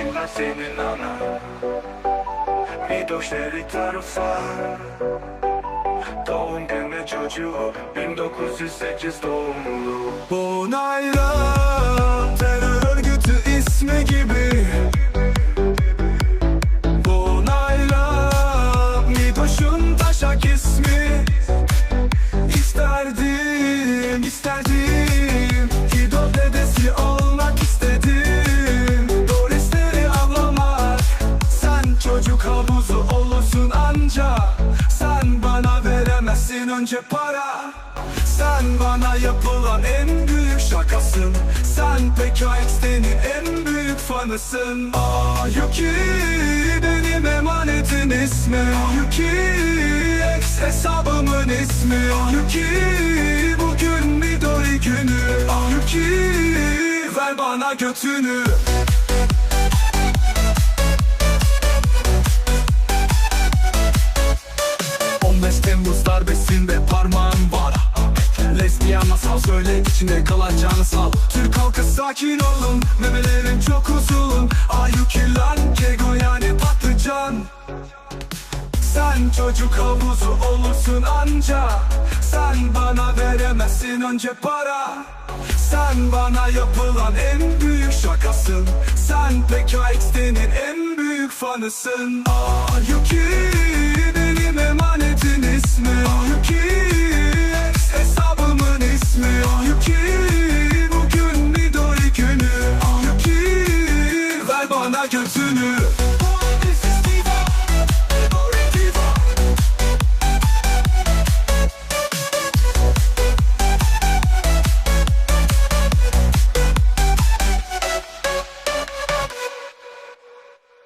veremez senin ana. Midoşları tarafı Doğum günü çocuğu 1908 doğumlu. Onayla terör örgütü ismi gibi. Onayla Midoş'un taşak ismi. İsterdim, isterdim çocuk havuzu olursun anca. Sen bana veremezsin önce para. Sen bana yapılan en büyük şakasın. Sen PKX'tenin en büyük fanısın. Ayuki benim emanetin ismi. Ayuki X hesabımın ismi. Ayuki bugün Midori günü. Ayuki ver bana götünü Darbesinde parmağın var. Lesbiyan masal söyle içinde kalacağını sal. Türk halkı sakin olun Memelerim çok uzun. Ayuki lan kego yani patlıcan. Sen çocuk havuzu olursun anca. Sen bana veremezsin önce para. Sen bana yapılan en büyük şakasın. Sen PKX'tenin en büyük fanısın. Ayuki benim götünü